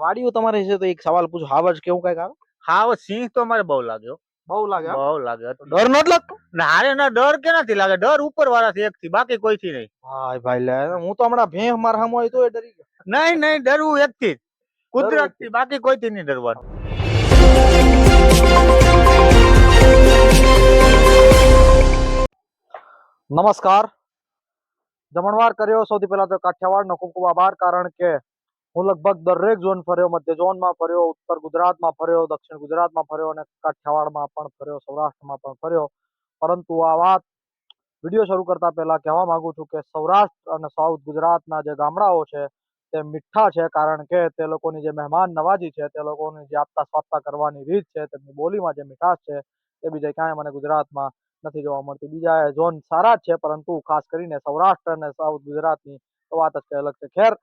વાડીઓ તમારી છે તો એક સવાલ પૂછો. હાવજ કેવું કંઈક આવે? હાવ સિંહ તો અમારે બહુ લાગ્યો. બહુ લાગે બહુ લાગે ડર નથી લાગતો? ના હારે ના ડર કેનાથી લાગે? ડર ઉપર વાળાથી એક થી બાકી કોઈ થી નહીં. ભાઈ ભાઈ લે હું તો હમણાં ભેહ માર સામે હોય તોય ડરી ગયો. નહીં નહીં ડરવું એક થી કુદરતથી બાકી કોઈ થી નહીં ડરવાનું. નમસ્કાર. જમણવાર કર્યો સૌથી પહેલા તો કાઠિયાવાડનો ખૂબ ખૂબ આભાર કારણ કે હું લગભગ દરેક ઝોન ફર્યો, મધ્ય ઝોનમાં ફર્યો, ઉત્તર ગુજરાતમાં ફર્યો, દક્ષિણ ગુજરાતમાં ફર્યો અને કાઠિયાવાડમાં પણ ફર્યો, સૌરાષ્ટ્રમાં પણ ફર્યો. પરંતુ આ વાત વીડિયો શરૂ કરતા પહેલા કહેવા માંગુ છું કે સૌરાષ્ટ્ર અને સાઉથ ગુજરાતના જે ગામડાઓ છે, તે મીઠા છે કારણ કે તે લોકોની જે મહેમાન નવાજી છે, તે લોકોની જે આપતા સ્વાપતા કરવાની રીત છે, તેમની બોલીમાં જે મીઠાશ છે, તે બીજે ક્યાંય મને ગુજરાતમાં નથી જોવા મળતી. બીજા ઝોન સારા જ છે, પરંતુ ખાસ કરીને સૌરાષ્ટ્ર અને સાઉથ ગુજરાતની તો વાત જ અલગ છે. ખેર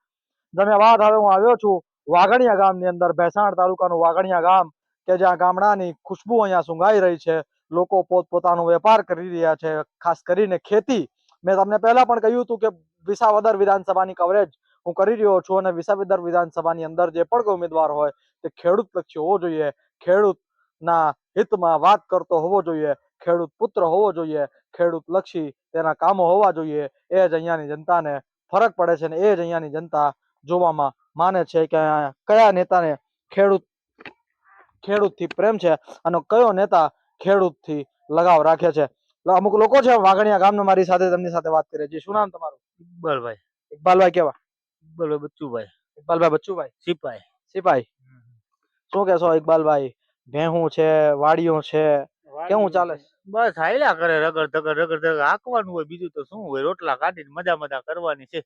બાદ હવે હું આવ્યો છું વાઘણિયા ગામની અંદર, ભેસાણ તાલુકાનું વાઘણિયા ગામ, કે જ્યાં ગામડાની ખુશ્બુ અહીંયા સુંઘાઈ રહી છે. લોકો પોતપોતાનો વેપાર કરી રહ્યા છે, ખાસ કરીને ખેતી. મેં તમને પહેલા પણ કહ્યું હતું કે વિસાવદર વિધાનસભાની કવરેજ હું કરી રહ્યો છું અને વિસાવદર વિધાનસભાની અંદર જે પણ કોઈ ઉમેદવાર હોય તે ખેડૂત લક્ષી હોવો જોઈએ, ખેડૂતના હિતમાં વાત કરતો હોવો જોઈએ, ખેડૂત પુત્ર હોવો જોઈએ, ખેડૂત લક્ષી તેના કામો હોવા જોઈએ. એ જ અહીંયાની જનતાને ફરક પડે છે ને એ જ અહીંયાની જનતા જોવામાં માને છે કે કયા નેતાને ખેડૂત ખેડૂતથી પ્રેમ છે અને કયો નેતા ખેડૂતથી લગાવ રાખે છે. અમુક લોકો છે વાઘણિયા ગામના મારી સાથે તેમની સાથે વાત કરે છે. શું નામ તમારું? ઇકબાલભાઈ. ઇકબાલભાઈ કેવા? ઇકબાલભાઈ બચ્ચુભાઈ. ઇકબાલભાઈ બચ્ચુભાઈ? સિપાઈ. સિપાઈ. શું કહેશો ઇકબાલભાઈ? ભેહું છે વાડીઓ છે કેવું ચાલે બસ હાલ્યા કરે રગડ ધગડ રગડ ધગડ. હાંકવાનું હોય બીજું તો શું હોય? રોટલા કાઢીને મજા મજા કરવાની છે.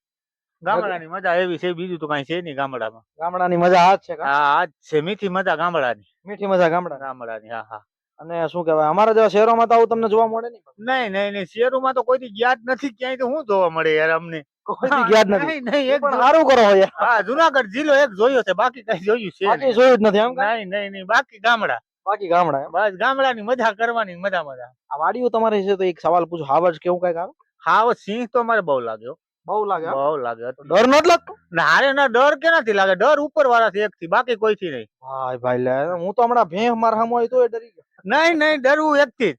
ગામડાની મજા એવી છે બીજું તો કઈ છે નહીં ગામડામાં. ગામડાની મજા આ જ છે હા આ જ છે મીઠી મજા ગામડાની. મીઠી મજા ગામડા ગામડાની હા હા. અને શું કહેવાય અમારા જેવા શહેરોમાં તો આવું તમને જોવા મળે નહીં નહીં નહીં નહીં શહેરોમાં તો કોઈ યાદ નથી ક્યાંય તો શું જોવા મળે યાર અમને. કોઈથી જ્ઞાત નથી. નહીં નહીં એક સારું કરો યાર. હા જુનાગઢ જિલ્લો એક જોયો છે બાકી કઈ જોયું છે બાકી. જોયું જ નથી એમ? નહીં નહીં નહીં બાકી ગામડા. બાકી ગામડા બસ ગામડાની મજા કરવાની મજા મજા. આ વાડીઓ તમારી છે તો એક સવાલ પૂછો હાવજ કેવું કંઈક આવે? હાવજ હવે સિંહ તો અમારે બહુ લાગ્યો બહુ લાગે બહુ લાગે. ડર નથી લાગતો? ના રે ના ડર કેનાથી લાગે? ડર ઉપર વાળાથી એક થી બાકી કોઈથી નહીં. હાય ભાઈ લે હું તો હમણાં ભેહ માર સામે હોય એ ડરી ગયો. નહીં નહીં ડરવું એક થી.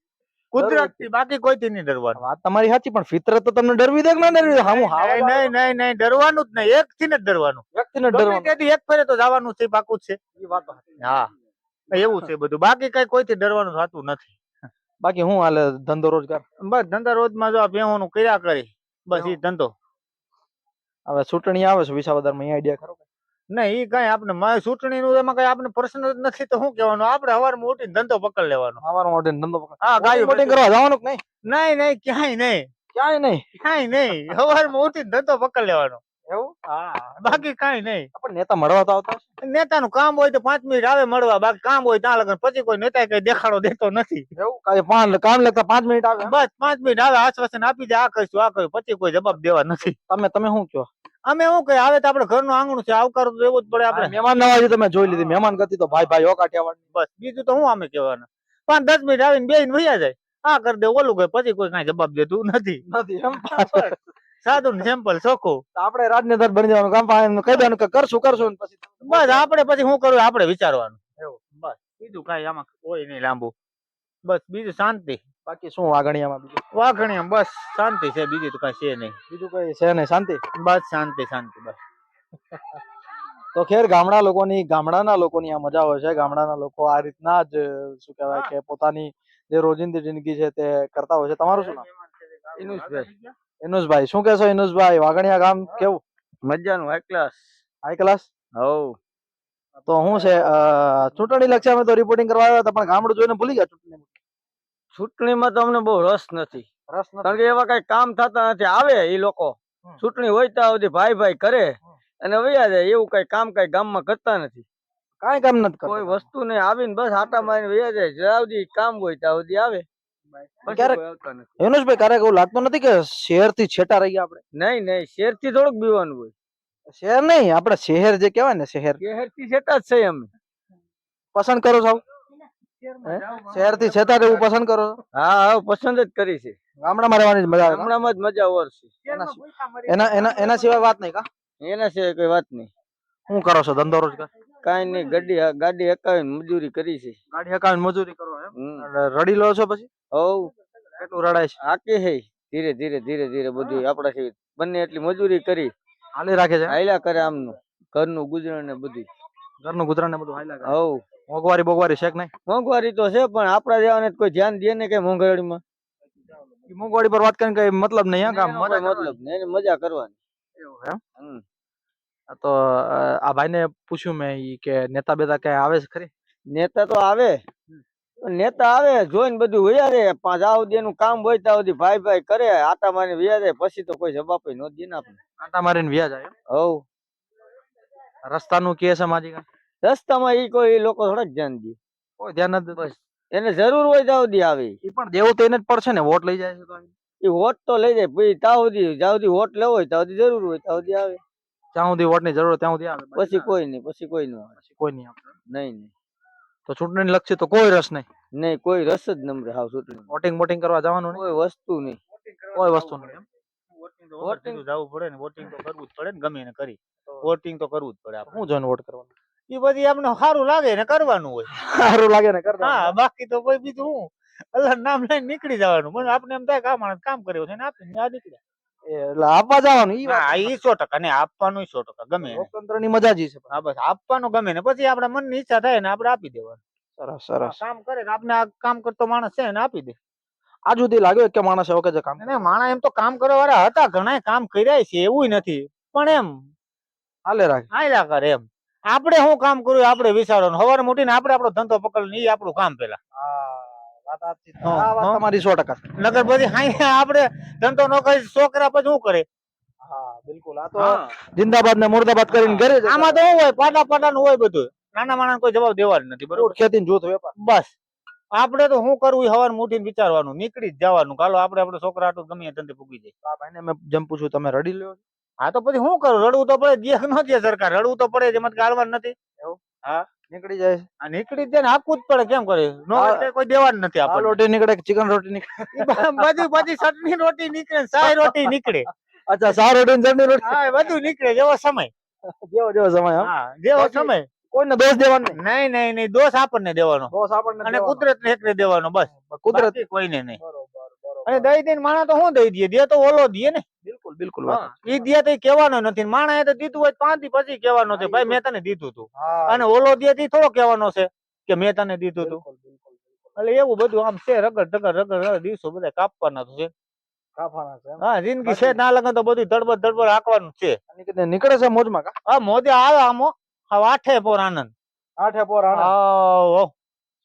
કુદરતથી. બાકી કોઈથી નહીં ડરવાનું. વાત તમારી સાચી પણ ફિતરત તો તમને ડરવી દે કે ના ડરવી દે? હામું હાવ નહીં નહીં નહીં ડરવાનું જ નહીં. એક થી જ ડરવાનું. એક થી ને ડરવાનું. તેથી એક ફેરે તો જવાનું છે પાકું છે. એ વાત તો હા. એવું છે બધું. બાકી કઈ કોઈ થી ડરવાનું થતું નથી. બાકી હું હાલે ધંધો રોજગાર? બસ ધંધા રોજમાં જો આ ભેહોનું કર્યા કરી બસ એ ધંધો. હવે ચૂંટણી આવે છે વિસાવદરમાં એ આઈડિયા ખરો નહીં એ કઈ આપણે મારી ચૂંટણીનું એમાં કઈ આપણે પર્સનલ નથી તો શું કહેવાનું? આપણે હવારમાં ઉઠીને ધંધો પકડ લેવાનો. અમારો ઉઠીને ધંધો પકડ. હા ગાયું બોટિંગ કરવા જવાનું કે નહીં? નહીં નહીં ક્યાંય નહીં. ક્યાંય નહીં? ક્યાંય નહીં. હવારમાં ઉઠીને ધંધો પકડ લેવાનો. એવું? હા બાકી કાંઈ નહીં. આપણે નેતા મળવા તો આવતા. નેતાનું કામ હોય તો પાંચ મિનિટ આવે મળવા. બાકી કામ હોય ત્યાં લગન. પછી કોઈ નેતા કઈ દેખાડો દેતો નથી. એવું? કાંઈ પાંચ કામ લગતા પાંચ મિનિટ આવે? બસ પાંચ મિનિટ આવે. આશ્વાસન આપી દે આ કહીશું આ કહ્યું પછી કોઈ જવાબ દેવા નથી. તમે તમે શું કહો? અમે શું કહીએ? આવે તો આપડે ઘરનું આંગણું છે આવકાર તો એવું જ પડે આપડે મહેમાન નવાજી તમે જોઈ લીધી. મહેમાન ગતિ તો ભાઈ ભાઈ કાઠિયાવાડ બસ બીજું તો શું અમે કહેવાના? પાંચ દસ મિનિટ આવીને બે વયા જાય. આ કરી દે ઓલું કઈ પછી કોઈ કઈ જવાબ દેતું નથી. નથી એમ સાદું સિમ્પલ ચોખ્ખું. તો આપણે રાજનેતા બની જવાનું કામ પાસે કહી દેવાનું કે કરશું કરશું પછી બસ આપણે પછી શું કરવું આપણે વિચારવાનું. એવું. બસ બીજું કાંઈ આમાં કોઈ નહીં લાંબુ. બસ બીજું શાંતિ. બાકી શું વાગણિયામાં બીજું? વાઘણીયા બસ શાંતિ છે બીજું તો કાંઈ છે નહીં. બીજું કઈ છે નહીં શાંતિ? બસ શાંતિ શાંતિ બસ. તો ખેર ગામડા લોકોની ગામડાના લોકોની આ મજા હોય છે. ગામડાના લોકો આ રીતના જ શું કહેવાય કે પોતાની જે રોજિંદી જિંદગી છે તે કરતા હોય છે. તમારું શું નામ? ઇનુસભાઈ ઇનુસભાઈ શું કહેશો ઇનુસભાઈ વાગણિયા ગામ કેવું? મજાનું હાઈ ક્લાસ હાઈ ક્લાસ હવ. તો શું છે ચૂંટણી લક્ષે અમે તો રિપોર્ટિંગ કરવા આવ્યા હતા પણ ગામડું જોઈને ભૂલી ગયા ચૂંટણી ચૂંટણીમાં તો અમને બહુ રસ નથી. રસ. કારણ કે એવા કઈ કામ થતા નથી આવે એ લોકો. ચૂંટણી હોય ત્યાં સુધી ભાઈ ભાઈ કરે અને વયા જાય એવું કઈ કામ કઈ ગામમાં કરતા નથી. કાઈ કામ નથી કોઈ વસ્તુ નહીં આવીને બસ આટા મારીને વૈયા જાય જ્યાં સુધી કામ હોય ત્યાં સુધી આવે. પછી ક્યારેક- એવું લાગતું નથી કે શહેરથી છેટા રહી ગયા આપણે? નહીં નહીં શહેરથી થોડુંક બીવાનું હોય. શહેર નહીં આપણે શહેર જે કહેવાય ને શહેર. શહેરથી છેટા જ છે અમે. પસંદ કરો છો શહેરથી છેટા રહેવું પસંદ કરો હા હા પસંદ જ કરી છે. ગામડામાં રહેવાની મજા આવે. હમણાંમાં જ મજા ઓરશે એના એના એના સિવાય વાત નહીં કા? એના સિવાય કોઈ વાત નહીં. શું કરો છો ધંધો રોજગાર કાંઈ નહીં ગાડી ગાડી હકાવીને મજૂરી કરી છે. ગાડી હકાવીને મજૂરી કરો એમ? રડી લો છો પછી? હવ. કેટલું રડાય છે. આકે હે. ધીરે ધીરે ધીરે ધીરે બધું આપણાથી બંને એટલી મજૂરી કરી. હાલી રાખે છે. હાલ્યા કરે આમનું. ઘરનું ગુજરાન ને બધું. ઘરનું ગુજરાન ને બધું હાલ્યા કરે. હવ. મોંઘવારી બોગવારી છે કે નહીં? મોંઘવારી તો છે પણ આપણા જેવાને કોઈ ધ્યાન દે ને કઈ મોંઘવારીમાં. મોંઘવારી પર વાત કરીને કઈ મતલબ નહીં કામ મતલબ નહીં મજા કરવાની. એવું એમ? આ તો ને આ ભાઈને પૂછ્યું મેં કે નેતા બેતા કઈ આવે છે ખરી? નેતા તો આવે. નેતા આવે જોઈને બધું વયા રે પાંચ આ સુધી એનું કામ હોય ત્યાં સુધી ભાઈ ભાઈ કરે આટા મારી વયા પછી તો કોઈ જવાબ ન દે ને આપણે. આટા મારીને વ્યા જાય. હવ. રસ્તાનું કે છે માજી રસ્તામાં ઈ કોઈ લોકો થોડાક ધ્યાન દે. કોઈ ધ્યાન નથી બસ. એને જરૂર હોય ત્યાં સુધી આવે. ઈ. ઈ પણ દેવું તો એને જ પડશે ને વોટ લઈ જાય છે તો. ઈ વોટ તો લઈ જાય પછી ત્યાં સુધી જ્યાં સુધી વોટ લેવો હોય ત્યાં સુધી જરૂર હોય ત્યાં સુધી આવે. જ્યાં સુધી વોટની જરૂર ત્યાં સુધી આવે. પછી કોઈ નહીં પછી કોઈ નહીં આવે. કોઈ નહીં આવે. નહીં નહીં. તો ચૂંટણી લક્ષી તો કોઈ રસ નહીં. નહીં કોઈ રસ જ નમરે હાવ ચૂંટણી વોટિંગ વોટિંગ કરવા જવાનું કોઈ વસ્તુ નહીં. કોઈ વસ્તુ નહીં વોટિંગ તો જવું પડે ને વોટિંગ તો કરવું જ પડે ને ગમે એને કરી. વોટિંગ તો કરવું જ પડે આપણે. હું જોઈને વોટ કરવાનું? એ બધી આપણે સારું લાગે ને કરવાનું હોય. સારું લાગે ને કરતા હા બાકી તો કોઈ બીજું હું. અલ્લાહ નામ લઈને નીકળી જવાનું. મને આપણે એમ થાય કે આ માણસ કામ કર્યો છે ને આપણે આ નીકળ્યા. એટલે આપવા જવાનું ઈ વાત હા ઈ સો ટકા ને આપવાનું સો ટકા ગમે લોકતંત્રની મજા જ છે હા બસ આપવાનું ગમે ને પછી આપણા મનની ઈચ્છા થાય ને આપણે આપી દેવાનું. સરસ સરસ. કામ કરે આપણે આ કામ કરતો માણસ છે ને આપી દે. આજ સુધી લાગ્યો કે માણસ એવો કે જે કામ ને માણસ એમ તો કામ કરવા વાળા હતા ઘણા કામ કર્યા છે એવું નથી. પણ એમ. હાલે રાખે. હાલ્યા કરે એમ. આપણે શું કામ કર્યું આપણે વિચારવાનું. સવારે ને આપણે આપણો ધંધો પકડ ઈ આપણું કામ પેલા હા. તમારી સો ટકા. નગર હાઈ આપણે ધંધો ન કરી છોકરા પછી શું કરે હા બિલકુલ. આ તો જિંદાબાદ ને મુર્દાબાદ કરીને ઘરે આમાં તો હોય પાટા પાટા નું હોય બધું. નાના માણસ કોઈ જવાબ દેવાનું નથી બરોબર? ખેતી જૂથ વેપાર. બસ. આપણે તો શું કરવું સવાર ઉઠીને વિચારવાનું નીકળી જ જવાનું. કાલો આપણે આપણે છોકરા આટલું ગમે ધંધે પૂગી જાય. આ ભાઈને મેં જેમ પૂછ્યું તમે રડી લ્યો હા તો પછી શું કરું? રડવું તો પડે જે ન દે સરકાર રડવું તો પડે જેમાં ગાળવાનું નથી. નીકળી જાય. આ નીકળી જાય ને આપવું જ પડે કેમ કરે? નો એટલે કોઈ દેવાનું નથી આપણે રોટી નીકળે કે ચિકન રોટી નીકળે? બધી બધી ચટણી રોટી નીકળે સાય રોટી નીકળે. અચ્છા સાય રોટી ને ચટણી રોટી? હા બધું નીકળે જેવો સમય. જેવો જેવો સમય હા. જેવો સમય. કોઈને દોષ દેવાનો નહીં? નહીં નહીં દોષ આપણને દેવાનો. દોષ આપણને અને કુદરત ને એકને દેવાનો બસ. કુદરત. કોઈને નહીં. બરોબર. અને દઈ દઈને માણસ તો શું દઈ દે દે તો ઓલો દે ને. બિલકુલ બિલકુલ ઈ દે તો કેવાનો નથી. માણા એ તો દીધું હોય પાંચથી પછી કહેવાનો છે. ભાઈ મેં તને દીધું તું. અને ઓલો દે થી થોડો કેવાનો છે કે મેં તને દીધું તું. એટલે એવું બધું આમ છે રગડ રગડ રગડ દિવસો બધા કાપવાના છે. છે એમ. હા જિંદગી છે ના લગન તો બધું ધડબડ ધડબડ હાંકવાનું છે. નીકળે છે મોજમાં હા મોદી આવે આમો. હવે આઠે પોર આનંદ. આઠે પોર આનંદ.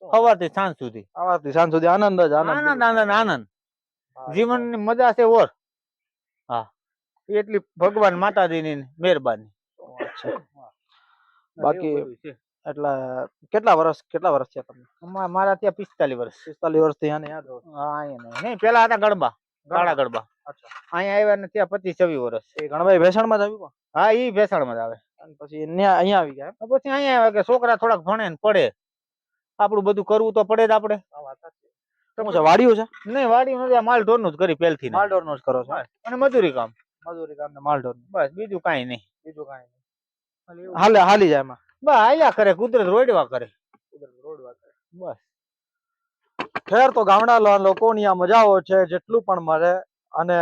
સવારથી સાંજ સુધી. સાંજ સુધી આનંદ જ આનંદ આનંદ આનંદ આનંદ. હા, જીવનની મજા છે ઓર? હા. એટલી ભગવાન માતાજીની મહેરબાની. બાકી એટલે કેટલા વર્ષ કેટલા વર્ષ છે તમને? મારા ત્યાં પિસ્તાલીસ વર્ષ. પિસ્તાલીસ વર્ષથી યાદ હા અહીંયા નહીં. પેલા હતા ગણબા કાળા ગણબા. અહીંયા આવ્યા ને ત્યાં પચીસ છવ્વીસ વર્ષ. એ ગણભાઈ ભેસાણમાં જ આવ્યું હા એ ભેસાણમાં જ આવે. પછી અહીંયા આવી ગયા પછી અહીંયા આવે કે છોકરા થોડાક ભણે ને પડે. આપણું બધું કરવું તો પડે જ આપણે. શું છે વાડિયું છે? નહીં વાડી નથી માલ ઢોરનું જ કરી પહેલથી માલ ઢોરનું જ કરો છો? અને મજૂરી કામ. મજૂરી કામ ને માલઢોર બસ બીજું કાંઈ નહીં. બીજું કાંઈ નહીં. હાલે હાલી જાય એમાં. બસ હાલ્યા કરે કુદરત રોડવા કરે. બસ. ખેર તો ગામડા લોકોની આ મજાઓ છે જેટલું પણ મળે અને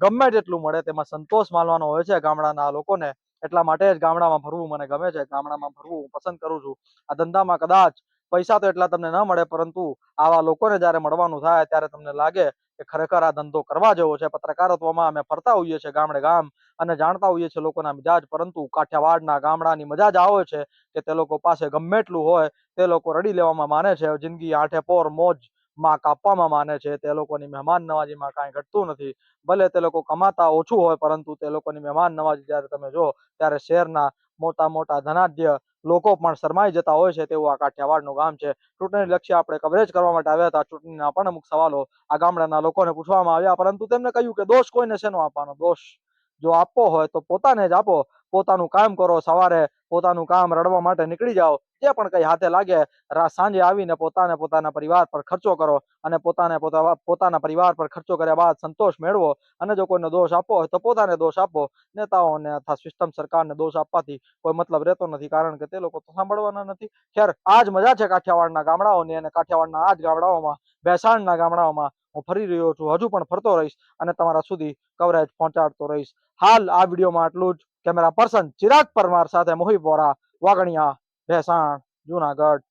ગમે તેટલું મળે તેમાં સંતોષ માનવાનો હોય છે ગામડાના લોકોને. એટલા માટે જ ગામડામાં ફરવું મને ગમે છે. ગામડામાં ફરવું હું પસંદ કરું છું. આ ધંધામાં કદાચ પૈસા તો એટલા તમને ન મળે, પરંતુ આવા લોકોને જ્યારે મળવાનું થાય ત્યારે તમને લાગે કે ખરેખર આ ધંધો કરવા જેવો છે. પત્રકારત્વમાં અમે ફરતા હોઈએ છીએ ગામડે ગામ અને જાણતા હોઈએ છીએ લોકોના મિજાજ, પરંતુ કાઠિયાવાડના ગામડાની મજા જ આવે છે કે તે લોકો પાસે ગમે એટલું હોય, તે લોકો રડી લેવામાં માને છે, જિંદગી આઠે પોર મોજમાં કાપવામાં માને છે, તે લોકોની મહેમાન નવાજીમાં કાંઈ ઘટતું નથી. ભલે તે લોકો કમાતા ઓછું હોય, પરંતુ તે લોકોની મહેમાન નવાજી જ્યારે તમે જો ત્યારે શહેરના મોટા મોટા ધનાઢ્ય લોકો પણ શરમાઈ જતા હોય છે તેવું આ કાઠિયાવાડનું ગામ છે. ચૂંટણી લક્ષ્ય આપણે કવરેજ કરવા માટે આવ્યા હતા. ચૂંટણીના પણ અમુક સવાલો આ ગામડાના લોકોને પૂછવામાં આવ્યા, પરંતુ તેમને કહ્યું કે દોષ કોઈને શેનો આપવાનો? દોષ જો આપવો હોય તો પોતાને જ આપો. પોતાનું કામ કરો, સવારે પોતાનું કામ રડવા માટે નીકળી જાઓ. જે પણ કઈ હાથે લાગે સાંજે આવીને પોતાને પોતાના પરિવાર પર ખર્ચો કરો અને પોતાને પોતાના પરિવાર પર ખર્ચો કર્યા બાદ સંતોષ મેળવો અને જો કોઈને દોષ આપવો હોય તો પોતાને દોષ આપો. નેતાઓને અથવા સિસ્ટમ સરકારને દોષ આપવાથી કોઈ મતલબ રહેતો નથી કારણ કે તે લોકો તો સાંભળવાના નથી. ખેર આ જ મજા છે કાઠિયાવાડના ગામડાઓની અને કાઠિયાવાડના આ જ ગામડાઓમાં, ભેસાણના ગામડાઓમાં હું ફરી રહ્યો છું, હજુ પણ ફરતો રહીશ અને તમારા સુધી કવરેજ પહોંચાડતો રહીશ. હાલ આ વિડીયોમાં આટલું જ. કેમેરા પર્સન ચિરાગ પરમાર સાથે મોહિત વોરા, વાગણિયા. ભેસાણ જુનાગઢ